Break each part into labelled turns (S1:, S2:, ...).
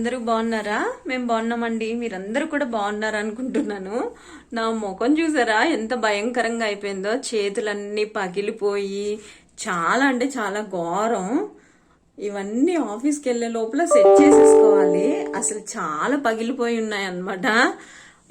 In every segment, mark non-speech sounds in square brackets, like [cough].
S1: అందరూ బాగున్నారా? మేము బాగున్నామండి. మీరందరూ కూడా బాగున్నారు అనుకుంటున్నాను. నా ముఖం చూసారా? ఎంత భయంకరంగా అయిపోయిందో. చేతులన్నీ పగిలిపోయి చాలా అంటే చాలా ఘోరం. ఇవన్నీ ఆఫీస్కి వెళ్ళే లోపల సెట్ చేసేసుకోవాలి. అసలు చాలా పగిలిపోయి ఉన్నాయి అన్నమాట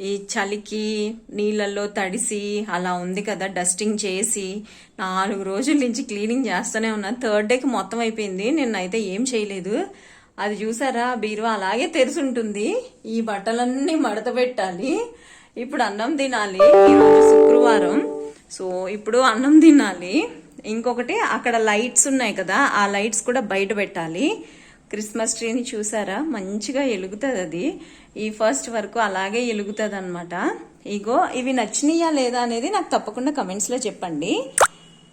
S1: ఈ చలికి నీళ్ళల్లో తడిసి అలా ఉంది కదా డస్టింగ్ చేసి నాలుగు రోజుల నుంచి క్లీనింగ్ చేస్తూనే ఉన్నా. థర్డ్ డేకి మొత్తం అయిపోయింది. నిన్నైతే ఏం చేయలేదు. అది చూసారా? బీరువా అలాగే తెరిచి ఉంటుంది ఈ బట్టలన్నీ మడత పెట్టాలి. ఇప్పుడు అన్నం తినాలి. ఈరోజు శుక్రవారం. సో ఇప్పుడు అన్నం తినాలి. ఇంకొకటి అక్కడ లైట్స్ ఉన్నాయి కదా ఆ లైట్స్ కూడా బయట పెట్టాలి. క్రిస్మస్ ట్రీని చూసారా? మంచిగా ఎలుగుతుంది అది. ఈ ఫస్ట్ వరకు అలాగే ఎలుగుతుంది అనమాట ఇగో ఇవి నచ్చినాయా లేదా అనేది నాకు తప్పకుండా కమెంట్స్లో చెప్పండి.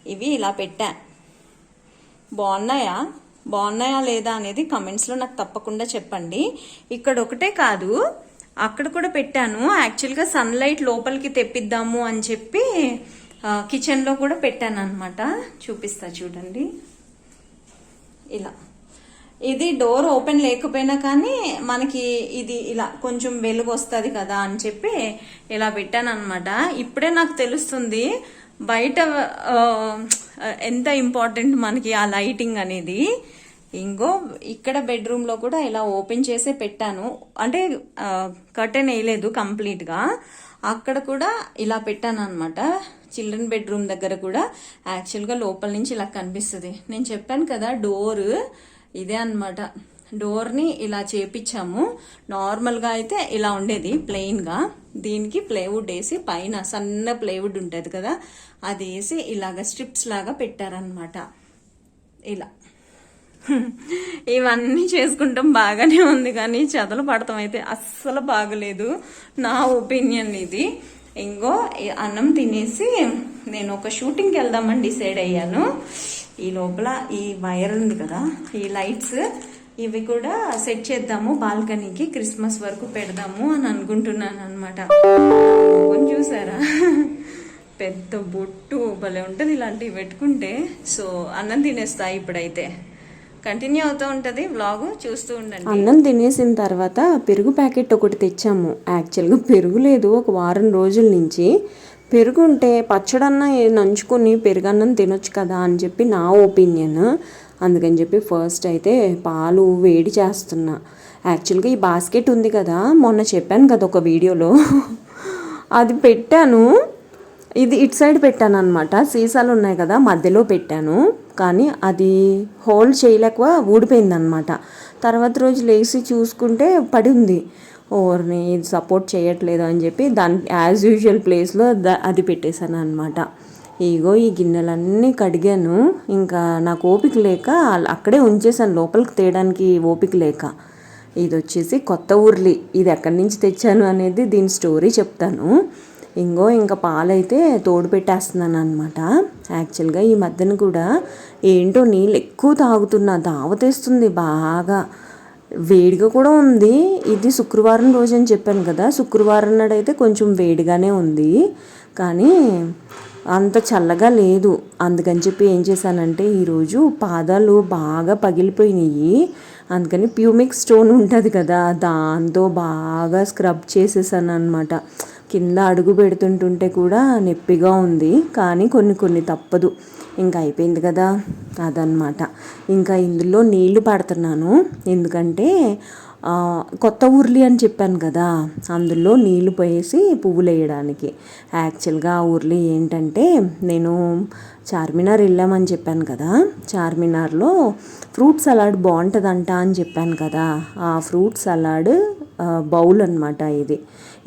S1: ఇవి ఇలా పెట్టా. బాగున్నాయా? బాగున్నాయా లేదా అనేది కమెంట్స్లో నాకు తప్పకుండా చెప్పండి. ఇక్కడ ఒకటే కాదు అక్కడ కూడా పెట్టాను. యాక్చువల్గా సన్లైట్ లోపలికి తెప్పిద్దాము అని చెప్పి కిచెన్లో కూడా పెట్టాను అనమాట చూపిస్తా చూడండి. ఇలా. ఇది డోర్ ఓపెన్ లేకపోయినా కానీ మనకి ఇది ఇలా కొంచెం వెలుగు వస్తుంది కదా అని చెప్పి ఇలా పెట్టాను అనమాట ఇప్పుడే నాకు తెలుస్తుంది బయట ఎంత ఇంపార్టెంట్ మనకి ఆ లైటింగ్ అనేది. ఇంకో ఇక్కడ బెడ్రూమ్లో కూడా ఇలా ఓపెన్ చేసే పెట్టాను. అంటే కర్టెన్ వేయలేదు కంప్లీట్గా. అక్కడ కూడా ఇలా పెట్టాను అనమాట చిల్డ్రన్ బెడ్రూమ్ దగ్గర కూడా యాక్చువల్గా లోపల నుంచి ఇలా కనిపిస్తుంది. నేను చెప్పాను కదా డోర్ ఇదే అనమాట డోర్ని ఇలా చేపించాము. నార్మల్గా అయితే ఇలా ఉండేది ప్లెయిన్గా. దీనికి ప్లేవుడ్ వేసి పైన సన్న ప్లేవుడ్ ఉంటుంది కదా అది వేసి ఇలాగ స్ట్రిప్స్ లాగా పెట్టారనమాట ఇలా. ఇవన్నీ చేసుకుంటాం బాగానే ఉంది కానీ చెదలు పడతాం అయితే అస్సలు బాగలేదు. నా ఒపీనియన్ ఇది. ఇంకో అన్నం తినేసి నేను ఒక షూటింగ్కి వెళ్దామని డిసైడ్ అయ్యాను. ఈ లోపల ఈ వైర్ ఉంది కదా ఈ లైట్స్ ఇవి కూడా సెట్ చేద్దాము బాల్కనీకి క్రిస్మస్ వరకు పెడదాము అని అనుకుంటున్నాను అనమాట చూసారా? పెద్ద బొట్టు భలే ఉంటుంది ఇలాంటివి పెట్టుకుంటే. సో అన్నం తినేస్తా ఇప్పుడైతే. కంటిన్యూ అవుతూ ఉంటుంది వ్లాగ్ చూస్తూ ఉండండి.
S2: అన్నం తినేసిన తర్వాత పెరుగు ప్యాకెట్ ఒకటి తెచ్చాము. యాక్చువల్గా పెరుగు లేదు ఒక వారం రోజుల నుంచి. పెరుగు ఉంటే పచ్చడన్న నంచుకొని పెరుగన్నం తినొచ్చు కదా అని చెప్పి నా ఒపీనియన్. అందుకని చెప్పి ఫస్ట్ అయితే పాలు వేడి చేస్తున్నా. యాక్చువల్గా ఈ బాస్కెట్ ఉంది కదా మొన్న చెప్పాను కదా ఒక వీడియోలో. అది పెట్టాను. ఇది ఇటు సైడ్ పెట్టాను అనమాట సీసాలు ఉన్నాయి కదా మధ్యలో పెట్టాను. కానీ అది హోల్డ్ చేయలేక ఊడిపోయింది అనమాట తర్వాత రోజు లేచి చూసుకుంటే పడి ఉంది ఓర్ని ఇది సపోర్ట్ చేయట్లేదు అని చెప్పి దాని యాజ్ యూజువల్ ప్లేస్లో ద అది పెట్టేశాను అనమాట ఇగో ఈ గిన్నెలన్నీ కడిగాను. ఇంకా నాకు ఓపిక లేక అక్కడే ఉంచేసాను లోపలికి తేయడానికి ఓపిక లేక. ఇది వచ్చేసి కొత్త ఊర్లి ఇది ఎక్కడి నుంచి తెచ్చాను అనేది దీని స్టోరీ చెప్తాను. ఇంకో ఇంకా పాలైతే తోడు పెట్టేస్తున్నాను అనమాట యాక్చువల్గా ఈ మధ్యన కూడా ఏంటో నీళ్ళు ఎక్కువ తాగుతున్నా. దావతేస్తుంది బాగా. వేడిగా కూడా ఉంది. ఇది శుక్రవారం రోజు అని చెప్పాను కదా. శుక్రవారం నాడైతే కొంచెం వేడిగానే ఉంది. కానీ అంత చల్లగా లేదు. అందుకని చెప్పి ఏం చేశానంటే ఈరోజు పాదాలు బాగా పగిలిపోయినాయి. అందుకని ప్యూమిక్ స్టోన్ ఉంటుంది కదా దాంతో బాగా స్క్రబ్ చేసేసాను అనమాట కింద అడుగు పెడుతుంటుంటే కూడా నొప్పిగా ఉంది కానీ కొన్ని కొన్ని తప్పదు. ఇంకా అయిపోయింది కదా అదనమాట ఇంకా ఇందులో నీళ్ళు పడుతున్నాను. ఎందుకంటే కొత్త ఊర్లి అని చెప్పాను కదా అందులో నీళ్ళు పోయేసి పువ్వులు వేయడానికి. యాక్చువల్గా ఆ ఊర్లి ఏంటంటే నేను చార్మినార్ వెళ్ళామని చెప్పాను కదా చార్మినార్లో ఫ్రూట్ సలాడ్ బాగుంటుందంట అని చెప్పాను కదా ఆ ఫ్రూట్ సలాడ్ బౌల్ అనమాట ఇది.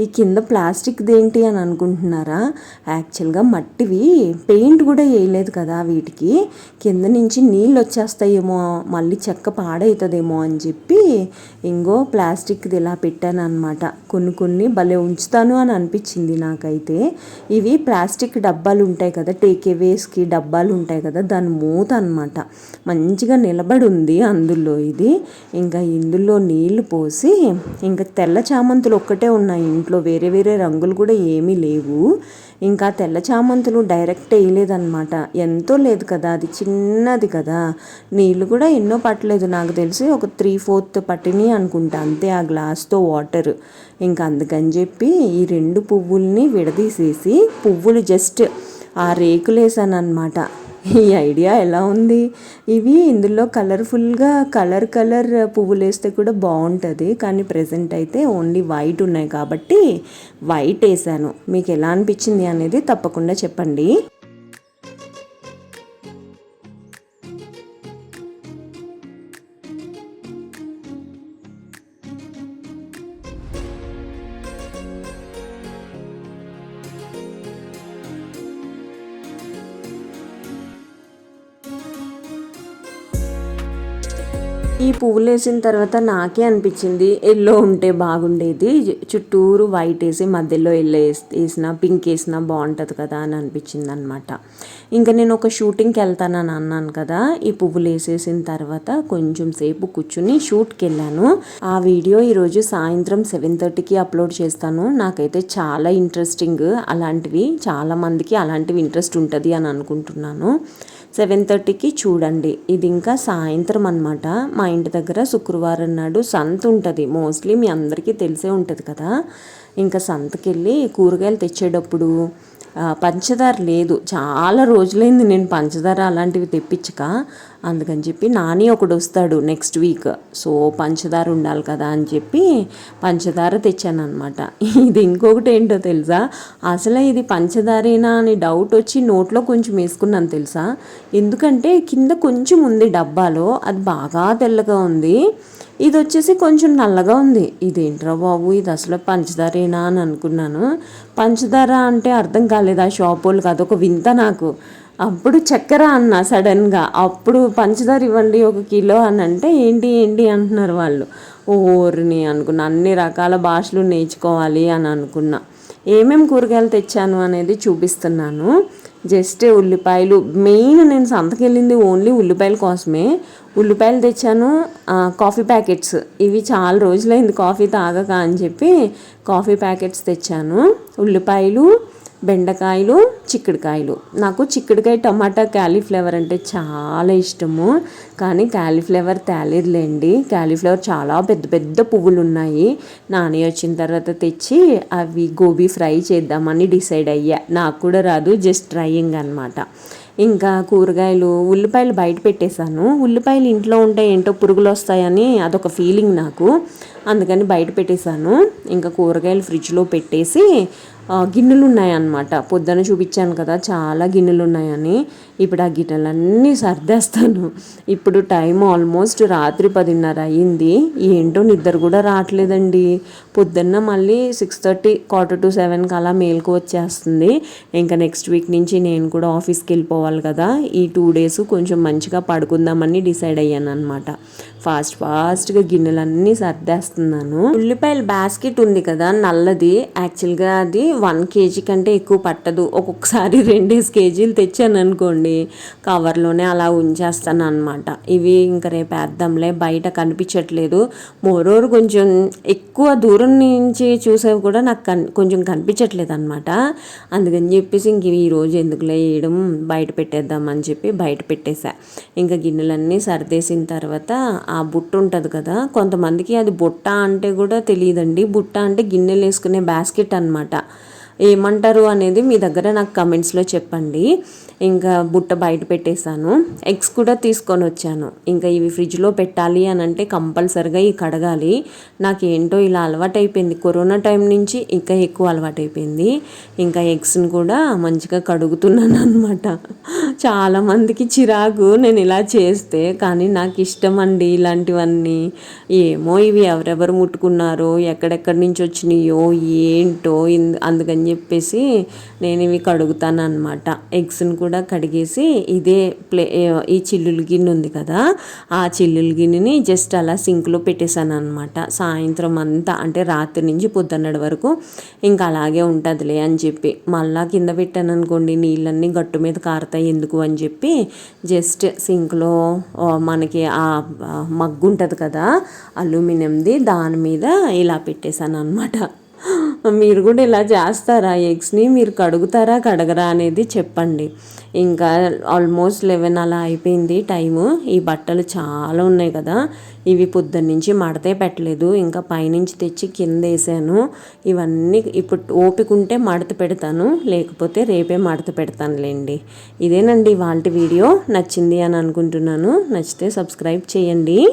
S2: ఈ కింద ప్లాస్టిక్ది ఏంటి అని అనుకుంటున్నారా? యాక్చువల్గా మట్టివి పెయింట్ కూడా వేయలేదు కదా వీటికి. కింద నుంచి నీళ్ళు వచ్చేస్తాయేమో మళ్ళీ చెక్క పాడవుతుందేమో అని చెప్పి ఇంకో ప్లాస్టిక్ది ఇలా పెట్టాను అనమాట కొన్ని కొన్ని భలే ఉంచుతాను అని అనిపించింది నాకైతే. ఇవి ప్లాస్టిక్ డబ్బాలు ఉంటాయి కదా టేక్ అవేస్కి డబ్బాలు ఉంటాయి కదా దాని మూత అనమాట మంచిగా నిలబడి ఉంది అందులో ఇది. ఇంకా ఇందులో నీళ్ళు పోసి ఇంకా తెల్ల చామంతులు ఒక్కటే ఉన్నాయి ఇంట్లో. వేరే వేరే రంగులు కూడా ఏమీ లేవు. ఇంకా తెల్ల చామంతులు డైరెక్ట్ వేయలేదన్నమాట. ఎంతో లేదు కదా అది చిన్నది కదా. నీళ్ళు కూడా ఎన్నో పట్టలేదు నాకు తెలిసి ఒక త్రీ ఫోర్త్ పట్టిని అనుకుంటా. అంతే ఆ గ్లాస్తో వాటర్. ఇంకా అందుకని చెప్పి ఈ రెండు పువ్వుల్ని విడదీసేసి పువ్వులు జస్ట్ ఆ రేకులు వేసాను అనమాట ఈ ఐడియా ఎలా ఉంది? ఇవి ఇందులో కలర్ఫుల్గా కలర్ కలర్ పువ్వులు వేస్తే కూడా బాగుంటుంది కానీ ప్రజెంట్ అయితే ఓన్లీ వైట్ ఉన్నాయి కాబట్టి వైట్ వేసాను మీకు ఎలా అనిపించింది అనేది తప్పకుండా చెప్పండి. ఈ పువ్వులు వేసిన తర్వాత నాకే అనిపించింది ఎల్లో ఉంటే బాగుండేది. చుట్టూరు వైట్ వేసి మధ్యలో ఎల్లో వేసిన పింక్ వేసిన బాగుంటుంది కదా అని అనిపించింది అనమాట ఇంకా నేను ఒక షూటింగ్కి వెళ్తానని అన్నాను కదా ఈ పువ్వులు వేసేసిన తర్వాత కొంచెం సేపు కూర్చుని షూట్కి వెళ్ళాను. ఆ వీడియో ఈరోజు సాయంత్రం సెవెన్ థర్టీకి అప్లోడ్ చేస్తాను. నాకైతే చాలా ఇంట్రెస్టింగ్ అలాంటివి చాలా మందికి అలాంటివి ఇంట్రెస్ట్ ఉంటుంది అని అనుకుంటున్నాను. సెవెన్ థర్టీకి చూడండి. ఇది ఇంకా సాయంత్రం అనమాట మా ఇంటి దగ్గర శుక్రవారం నాడు సంత ఉంటుంది. మోస్ట్లీ మీ అందరికీ తెలిసే ఉంటుంది కదా. ఇంకా సంతకి వెళ్ళి కూరగాయలు తెచ్చేటప్పుడు పంచదార లేదు. చాలా రోజులైంది నేను పంచదార అలాంటివి తెప్పించక. అందుకని చెప్పి నాని ఒకడు వస్తాడు నెక్స్ట్ వీక్ సో పంచదార ఉండాలి కదా అని చెప్పి పంచదార తెచ్చాను అనమాట ఇది ఇంకొకటి ఏంటో తెలుసా? అసలు ఇది పంచదారేనా అని డౌట్ వచ్చి నోట్లో కొంచెం వేసుకున్నాను తెలుసా? ఎందుకంటే కింద కొంచెం ఉంది డబ్బాలో అది బాగా తెల్లగా ఉంది. ఇది వచ్చేసి కొంచెం నల్లగా ఉంది. ఇదేంట్రా బాబు? ఇది అసలు పంచదారేనా అని అనుకున్నాను. పంచదార అంటే అర్థం కాలేదు? ఆ షాప్ వాళ్ళకి అదొక వింత నాకు. అప్పుడు చక్కెర అన్న సడన్గా అప్పుడు పంచదార ఇవ్వండి ఒక కిలో అని అంటే ఏంటి ఏంటి అంటున్నారు వాళ్ళు. ఓర్ని అనుకున్నా అన్ని రకాల భాషలు నేర్చుకోవాలి అని అనుకున్నా. ఏమేం కూరగాయలు తెచ్చాను అనేది చూపిస్తున్నాను. జస్ట్ ఉల్లిపాయలు మెయిన్ నేను సంతకెళ్ళింది ఓన్లీ ఉల్లిపాయల కోసమే. ఉల్లిపాయలు తెచ్చాను కాఫీ ప్యాకెట్స్. ఇవి చాలా రోజులైంది కాఫీ తాగక అని చెప్పి కాఫీ ప్యాకెట్స్ తెచ్చాను. ఉల్లిపాయలు బెండకాయలు చిక్కుడుకాయలు. నాకు చిక్కుడుకాయ టమాటా క్యాలీఫ్లవర్ అంటే చాలా ఇష్టము. కానీ క్యాలీఫ్లవర్ తేలేదులేండి. క్యాలీఫ్లవర్ చాలా పెద్ద పెద్ద పువ్వులు ఉన్నాయి నాని వచ్చిన తర్వాత తెచ్చి అవి గోబీ ఫ్రై చేద్దామని డిసైడ్ అయ్యా. నాకు కూడా రాదు జస్ట్ ట్రయింగ్ అనమాట ఇంకా కూరగాయలు ఉల్లిపాయలు బయట పెట్టేశాను. ఉల్లిపాయలు ఇంట్లో ఉంటే ఏంటో పురుగులు వస్తాయని అదొక ఫీలింగ్ నాకు. అందుకని బయట పెట్టేశాను. ఇంకా కూరగాయలు ఫ్రిడ్జ్లో పెట్టేసి గిన్నెలు ఉన్నాయన్నమాట పొద్దున చూపించాను కదా చాలా గిన్నెలు ఉన్నాయని ఇప్పుడు ఆ గిన్నెలన్నీ సర్దేస్తాను. ఇప్పుడు టైం ఆల్మోస్ట్ రాత్రి పదిన్నర అయ్యింది ఏంటో నిద్ర కూడా రావట్లేదండి. పొద్దున్న మళ్ళీ సిక్స్ థర్టీ క్వార్టర్ టు సెవెన్కి అలా మేల్కు వచ్చేస్తుంది. ఇంకా నెక్స్ట్ వీక్ నుంచి నేను కూడా ఆఫీస్కి వెళ్ళిపోవాలి కదా. ఈ టూ డేస్ కొంచెం మంచిగా పడుకుందామని డిసైడ్ అయ్యాను అనమాట ఫాస్ట్ ఫాస్ట్గా గిన్నెలన్నీ సర్దేస్తున్నాను. ఉల్లిపాయల బాస్కెట్ ఉంది కదా నల్లది. యాక్చువల్గా అది వన్ కేజీ కంటే ఎక్కువ పట్టదు. ఒక్కొక్కసారి [laughs] రెండేసి కేజీలు తెచ్చాను అనుకోండి కవర్లోనే అలా ఉంచేస్తాను అనమాట ఇవి ఇంకా రేపు వేద్దాంలే బయట కనిపించట్లేదు. మోరోరు కొంచెం ఎక్కువ దూరం నుంచి చూసేవి కూడా నాకు కన్ కొంచెం కనిపించట్లేదు అనమాట అందుకని చెప్పేసి ఇంక ఇవి ఈరోజు ఎందుకులే వేయడం బయట పెట్టేద్దామని చెప్పి బయట పెట్టేశా ఇంకా గిన్నెలన్నీ సర్దేసిన తర్వాత ఆ ఆ బుట్ట ఉంటుంది కదా కొంతమందికి అది బుట్ట అంటే కూడా తెలియదండి. బుట్ట అంటే గిన్నెలు వేసుకునే బాస్కెట్ అనమాట ఏమంటారు అనేది మీ దగ్గర నాకు కమెంట్స్లో చెప్పండి. ఇంకా బుట్ట బయట పెట్టేశాను. ఎగ్స్ కూడా తీసుకొని వచ్చాను. ఇంకా ఇవి ఫ్రిడ్జ్లో పెట్టాలి అని అంటే కంపల్సరిగా ఇవి కడగాలి. నాకేంటో ఇలా అలవాటైపోయింది. కరోనా టైం నుంచి ఇంకా ఎక్కువ అలవాటైపోయింది. ఇంకా ఎగ్స్ని కూడా మంచిగా కడుగుతున్నాను అనమాట చాలామందికి చిరాకు నేను ఇలా చేస్తే కానీ నాకు ఇష్టం అండి ఇలాంటివన్నీ. ఏమో ఇవి ఎవరెవరు ముట్టుకున్నారో ఎక్కడెక్కడి నుంచి వచ్చినాయో ఏంటో ఇన్- అందుకని చెప్పేసి నేను ఇవి కడుగుతాను అనమాట ఎగ్స్ని కూడా కడిగేసి ఇదే ప్లే ఈ చిల్లుల గిన్నె ఉంది కదా ఆ చిల్లుల గిన్నెని జస్ట్ అలా సింక్లో పెట్టేశాను అనమాట సాయంత్రం అంతా అంటే రాత్రి నుంచి పొద్దున్నటి వరకు ఇంకా అలాగే ఉంటుందిలే అని చెప్పి. మళ్ళా కింద పెట్టాను అనుకోండి నీళ్ళన్నీ గట్టు మీద కారుతాయి ఎందుకు అని చెప్పి జస్ట్ సింక్లో మనకి ఆ మగ్గు ఉంటుంది కదా అల్యూమినియంది దాని మీద ఇలా పెట్టేశాను అనమాట మీరు కూడా ఇలా చేస్తారా ఎగ్స్ని? మీరు కడుగుతారా కడగరా అనేది చెప్పండి. ఇంకా ఆల్మోస్ట్ లెవెన్ అలా అయిపోయింది టైము. ఈ బట్టలు చాలా ఉన్నాయి కదా. ఇవి పొద్దున్న నుంచి మడతే పెట్టలేదు. ఇంకా పైనుంచి తెచ్చి కింద వేసాను ఇవన్నీ ఇప్పుడు ఓపిక ఉంటే మడత పెడతాను. లేకపోతే రేపే మడత పెడతానులేండి. ఇదేనండి వాళ్ళ వీడియో. నచ్చింది అని అనుకుంటున్నాను. నచ్చితే సబ్స్క్రైబ్ చేయండి.